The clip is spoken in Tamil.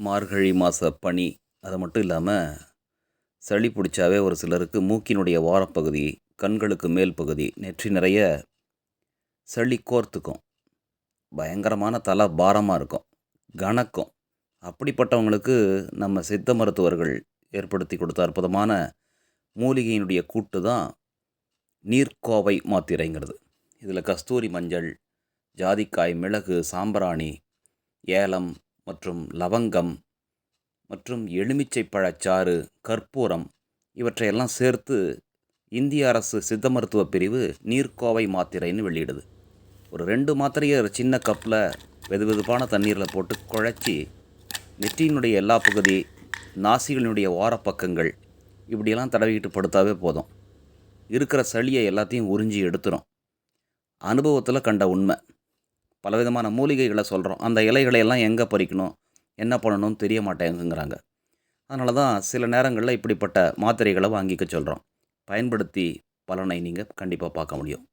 மார்கழி மாத பனி அது மட்டும் இல்லாமல் சளி பிடிச்சாவே ஒரு சிலருக்கு மூக்கினுடைய ஓரப்பகுதி கண்களுக்கு மேல் பகுதி நெற்றி நிறைய சளி கோர்த்துக்கும். பயங்கரமான தலை பாரமாக இருக்கும் கணக்கும் அப்படிப்பட்டவங்களுக்கு நம்ம சித்த மருத்துவர்கள் ஏற்படுத்தி கொடுத்த அற்புதமான மூலிகையினுடைய கூட்டு தான் நீர்க்கோவை மாத்திரைங்கிறது. இதில் கஸ்தூரி மஞ்சள் ஜாதிக்காய் மிளகு சாம்பிராணி ஏலம் மற்றும் லவங்கம் மற்றும் எலுமிச்சை பழச்சாறு கற்பூரம் இவற்றையெல்லாம் சேர்த்து இந்திய அரசு சித்த மருத்துவ பிரிவு நீர்க்கோவை மாத்திரைன்னு வெளியிடுது. ஒரு ரெண்டு மாத்திரையை ஒரு சின்ன கப்பில் வெது வெதுப்பான தண்ணீரில் போட்டு குழச்சி நெற்றியினுடைய எல்லா பகுதி நாசிகளினுடைய ஓரப்பக்கங்கள் இப்படியெல்லாம் தடவிக்கிட்டு படுத்தாவே போதும். இருக்கிற சளியை எல்லாத்தையும் உறிஞ்சி எடுத்துரும். அனுபவத்தில் கண்ட உண்மை. பலவிதமான மூலிகைகளை சொல்கிறோம் அந்த இலைகளை எல்லாம் எங்கே பறிக்கணும்? என்ன பண்ணணும்னு தெரிய மாட்டேங்குங்கிறாங்க அதனால தான் சில நேரங்களில் இப்படிப்பட்ட மாத்திரைகளை வாங்கிக்க சொல்கிறோம் பயன்படுத்தி பலனை நீங்கள் கண்டிப்பாக பார்க்க முடியும்.